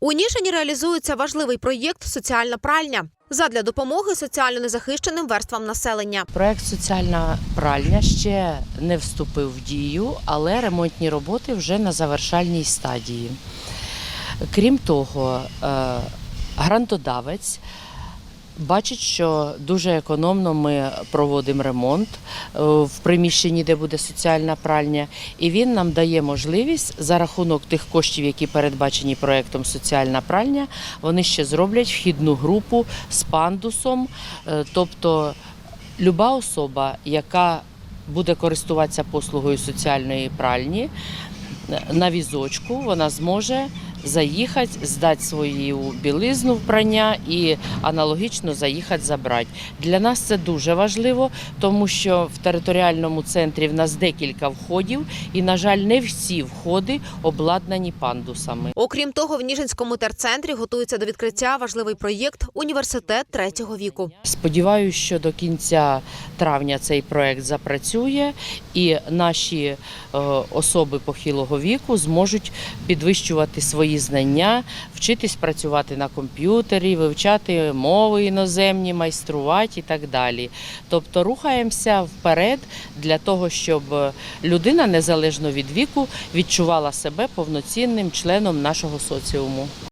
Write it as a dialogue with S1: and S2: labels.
S1: У Ніжині реалізується важливий проєкт Соціальна пральня задля допомоги соціально незахищеним верствам населення.
S2: Проект Соціальна пральня ще не вступив в дію, але ремонтні роботи вже на завершальній стадії. Крім того, е, грантодавець бачить, що дуже економно ми проводимо ремонт е, в приміщенні, де буде соціальна пральня, і він нам дає можливість за рахунок тих коштів, які передбачені проектом Соціальна пральня, вони ще зроблять вхідну групу з пандусом, Е, тобто люба особа, яка буде користуватися послугою соціальної пральні е, на візочку, вона зможе заїхати, здати свою білизну вбрання і аналогічно заїхати забрати. Для нас це дуже важливо, тому що в територіальному центрі в нас декілька входів, і, на жаль, не всі входи обладнані пандусами.
S1: Окрім того, в Ніжинському терцентрі готується до відкриття важливий проєкт Університет третього віку.
S2: Сподіваюся, що до кінця травня цей проект запрацює, і наші е, особи похилого віку зможуть підвищувати знання, вчитись працювати на комп'ютері, вивчати мови іноземні, майструвати і так далі. Тобто рухаємося вперед для того, щоб людина незалежно від віку відчувала себе повноцінним членом нашого соціуму.